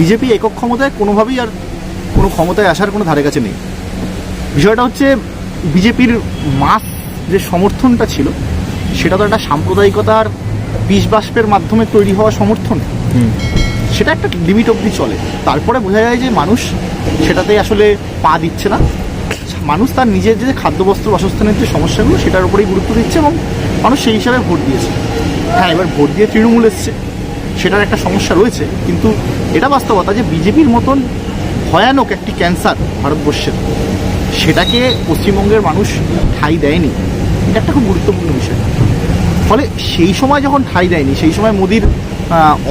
BJP একক ক্ষমতায় কোনোভাবেই আর কোনো ক্ষমতায় আসার কোনো ধারে কাছে নেই। বিষয়টা হচ্ছে বিজেপির মাস যে সমর্থনটা ছিল সেটা তো একটা সাম্প্রদায়িকতার বিষ বাষ্পের মাধ্যমে তৈরি হওয়া সমর্থন। সেটা একটা লিমিট অবধি চলে। তারপরে বোঝা যায় যে মানুষ সেটাতে আসলে পা দিচ্ছে না। মানুষ তার নিজের যে খাদ্যবস্ত্র বাসস্থানের যে সমস্যাগুলো সেটার উপরেই গুরুত্ব দিচ্ছে এবং মানুষ সেই হিসাবে ভোট দিয়েছে। হ্যাঁ এবার ভোট দিয়ে তৃণমূল এসছে। সেটার একটা সমস্যা রয়েছে, কিন্তু এটা বাস্তবতা যে বিজেপির মতন ভয়ানক একটি ক্যান্সার ভারতবর্ষের, সেটাকে পশ্চিমবঙ্গের মানুষ ঠাঁই দেয়নি। এটা একটা খুব গুরুত্বপূর্ণ বিষয়। ফলে সেই সময় যখন ঠাঁই দেয়নি, সেই সময় মোদির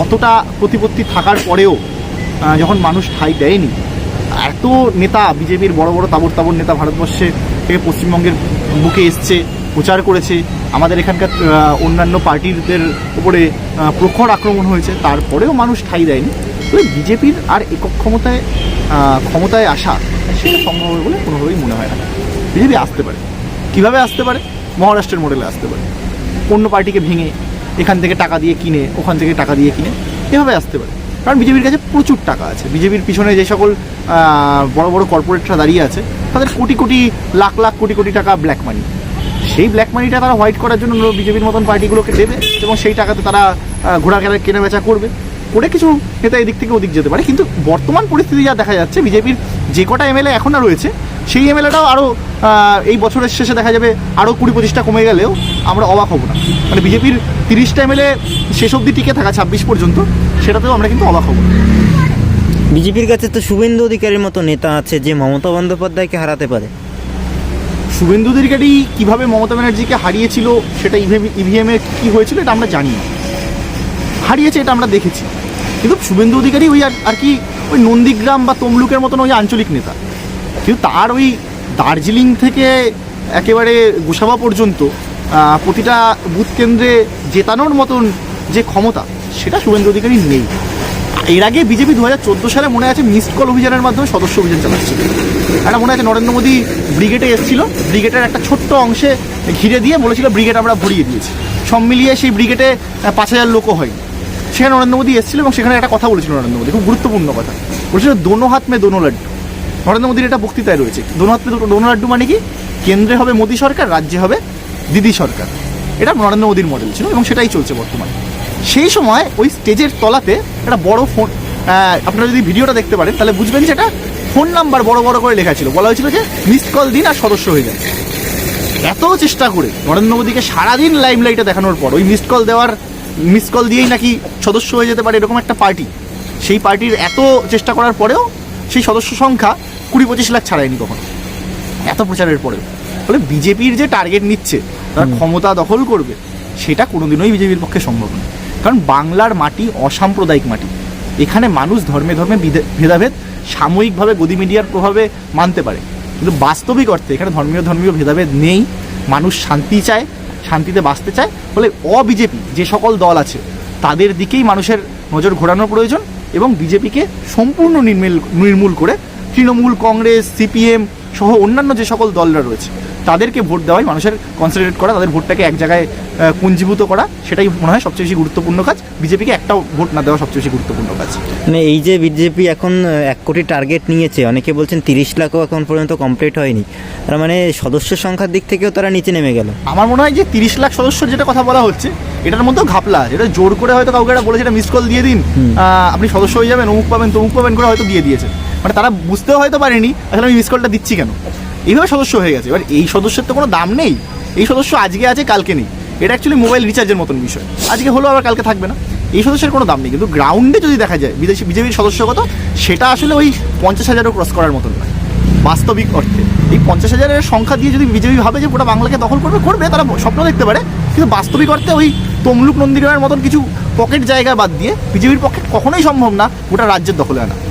অতটা প্রতিপত্তি থাকার পরেও যখন মানুষ ঠাঁই দেয়নি, এত নেতা, বিজেপির বড় বড় তাবর তাবর নেতা ভারতবর্ষে থেকে পশ্চিমবঙ্গের বুকে এসছে প্রচার করেছে। আমাদের এখানকার অন্যান্য পার্টিদের উপরে প্রখর আক্রমণ হয়েছে। তারপরেও মানুষ ঠাঁই দেয়নি। তবে বিজেপির আর একক ক্ষমতায় ক্ষমতায় আসা সেটা সম্ভব হবে বলে কোনোভাবেই মনে হয় না। বিজেপি আসতে পারে। কীভাবে আসতে পারে? মহারাষ্ট্রের মডেলে আসতে পারে। অন্য পার্টিকে ভেঙে এখান থেকে টাকা দিয়ে কিনে, ওখান থেকে টাকা দিয়ে কিনে, এভাবে আসতে পারে। কারণ বিজেপির কাছে প্রচুর টাকা আছে। বিজেপির পিছনে যে সকল বড় বড় কর্পোরেটরা দাঁড়িয়ে আছে, তাদের কোটি কোটি, লাখ লাখ কোটি কোটি টাকা ব্ল্যাক মানি সেই ব্ল্যাক মানিটা তারা হোয়াইট করার জন্য বিজেপির মতন পার্টিগুলোকে দেবে এবং সেই টাকাতে তারা ঘোড়া কেনা কেনা বেচা করবে। করে কিছু নেতা এদিক থেকে ওদিক যেতে পারে। কিন্তু বর্তমান পরিস্থিতি যা দেখা যাচ্ছে, বিজেপির যে কটা এমএলএ এখন রয়েছে, সেই এমএলএটাও আরও এই বছরের শেষে দেখা যাবে আরও কুড়ি পঁচিশটা কমে গেলেও আমরা অবাক হব না। মানে বিজেপির তিরিশটা এমএলএ শেষ অবধি টিকে থাকা ছাব্বিশ পর্যন্ত, সেটাতেও আমরা কিন্তু অবাক হব না। বিজেপির কাছে তো শুভেন্দু অধিকারীর মতো নেতা আছে যে মমতা বন্দ্যোপাধ্যায়কে হারাতে পারে। শুভেন্দু অধিকারী কীভাবে মমতা ব্যানার্জিকে হারিয়েছিল, সেটা ইভিএম ইভিএমে কী হয়েছিল, এটা আমরা জানি না। হারিয়েছে এটা আমরা দেখেছি। কিন্তু শুভেন্দু অধিকারী ওই আর কি ওই নন্দীগ্রাম বা তমলুকের মতন ওই আঞ্চলিক নেতা। কিন্তু তার ওই দার্জিলিং থেকে একেবারে গোসাবা পর্যন্ত প্রতিটা বুথ কেন্দ্রে জেতানোর মতন যে ক্ষমতা, সেটা শুভেন্দু অধিকারী নেই। এর আগে বিজেপি দু হাজার চোদ্দ সালে মনে আছে মিসড কল অভিযানের মাধ্যমে সদস্য অভিযান চালাচ্ছিল। একটা মনে আছে নরেন্দ্র মোদী ব্রিগেডে এসেছিল। ব্রিগেডের একটা ছোট্ট অংশে ঘিরে দিয়ে বলেছিল ব্রিগেড আমরা ভরিয়ে দিয়েছি। সব মিলিয়ে সেই ব্রিগেডে পাঁচ হাজার লোকও হয়নি। সেখানে নরেন্দ্র মোদী এসেছিল এবং সেখানে একটা কথা বলেছিল নরেন্দ্র মোদী, খুব গুরুত্বপূর্ণ কথা। বলেছিল দোনো হাত মে দোনো লাড্ডু। নরেন্দ্র মোদীর এটা বক্তৃতায় রয়েছে। দোনো হাত মে দোনো লাড্ডু মানে কি? কেন্দ্রে হবে মোদী সরকার, রাজ্যে হবে দিদি সরকার। এটা নরেন্দ্র মোদীর মডেল ছিল এবং সেটাই চলছে বর্তমানে। সেই সময় ওই স্টেজের তলাতে একটা বড় ফোন আপনারা যদি ভিডিওটা দেখতে পারেন তাহলে বুঝবেন যে এটা ফোন নাম্বার বড় বড় করে লেখা ছিল। বলা হয়েছিল যে মিসড কল দিন আর সদস্য হয়ে যান। এত চেষ্টা করে নরেন্দ্র মোদীকে সারাদিন লাইমলাইটে দেখানোর পর ওই মিসড কল দেওয়ার মিস কল দিয়েই নাকি সদস্য হয়ে যেতে পারে এরকম একটা পার্টি। সেই পার্টির এত চেষ্টা করার পরেও সেই সদস্য সংখ্যা কুড়ি পঁচিশ লাখ ছাড়ায়নি কখনো। এত প্রচারের পরেও। ফলে বিজেপির যে টার্গেট নিচ্ছে তারা ক্ষমতা দখল করবে সেটা কোনোদিনই বিজেপির পক্ষে সম্ভব নয়। কারণ বাংলার মাটি অসাম্প্রদায়িক মাটি। এখানে মানুষ ধর্মে ধর্মে ভেদাভেদ সাময়িকভাবে গদি মিডিয়ার প্রভাবে মানতে পারে। কিন্তু বাস্তবিক অর্থে এখানে ধর্মীয় ধর্মীয় ভেদাভেদ নেই। মানুষ শান্তি চায়, শান্তিতে বাঁচতে চায়। ফলে অবিজেপি যে সকল দল আছে, তাদের দিকেই মানুষের নজর ঘোরানো প্রয়োজন এবং বিজেপিকে সম্পূর্ণ নির্মূল নির্মূল করে তৃণমূল কংগ্রেস, সিপিএম সহ অন্যান্য যে সকল দলরা রয়েছে তাদেরকে ভোট দেওয়াই মানুষের কনসেন্ট্রেট করা তাদের ভোটটাকে এক জায়গায় পুঞ্জীভূত করা সেটাই মনে হয় সবচেয়ে বেশি গুরুত্বপূর্ণ কাজ। বিজেপিকে একটাও ভোট না দেওয়া সবচেয়ে বেশি গুরুত্বপূর্ণ কাজ। মানে এই যে বিজেপি এখন এক কোটি টার্গেট নিয়েছে অনেকে বলছেন তিরিশ লাখও এখন পর্যন্ত কমপ্লিট হয়নি। তার মানে সদস্য সংখ্যার দিক থেকেও তারা নিচে নেমে গেল। আমার মনে হয় যে তিরিশ লাখ সদস্য যেটা কথা বলা হচ্ছে এটার মধ্যেও ঘাপলা আছে। এটা জোর করে হয়তো কাউকে একটা বলেছে এটা মিস কল দিয়ে দিন। আপনি সদস্য হয়ে যাবেন অমুক পাবেন তমুক পাবেন করে হয়তো দিয়ে দিয়েছে। মানে তারা বুঝতেও হয়তো পারেনি আসলে আমি মিস কলটা দিচ্ছি কেন? এইভাবে সদস্য হয়ে গেছে। এবার এই সদস্যের তো কোনো দাম নেই। এই সদস্য আজকে আছে, কালকে নেই। এটা অ্যাকচুয়ালি মোবাইল রিচার্জের মতন বিষয়। আজকে হলো, আবার কালকে থাকবে না। এই সদস্যের কোনো দাম নেই। কিন্তু গ্রাউন্ডে যদি দেখা যায়, বিদেশি বিজেপির সদস্য কত, সেটা আসলে ওই পঞ্চাশ হাজারও ক্রস করার মতন নয়। বাস্তবিক অর্থে। এই পঞ্চাশ হাজারের সংখ্যা দিয়ে যদি বিজেপি ভাবে যে গোটা বাংলাকে দখল করবে করবে, তারা স্বপ্ন দেখতে পারে। কিন্তু বাস্তবিক অর্থে ওই তমলুক নন্দীগ্রামের মতন কিছু পকেট জায়গা বাদ দিয়ে বিজেপির পক্ষে কখনোই সম্ভব না, গোটা রাজ্যের দখলে আনা।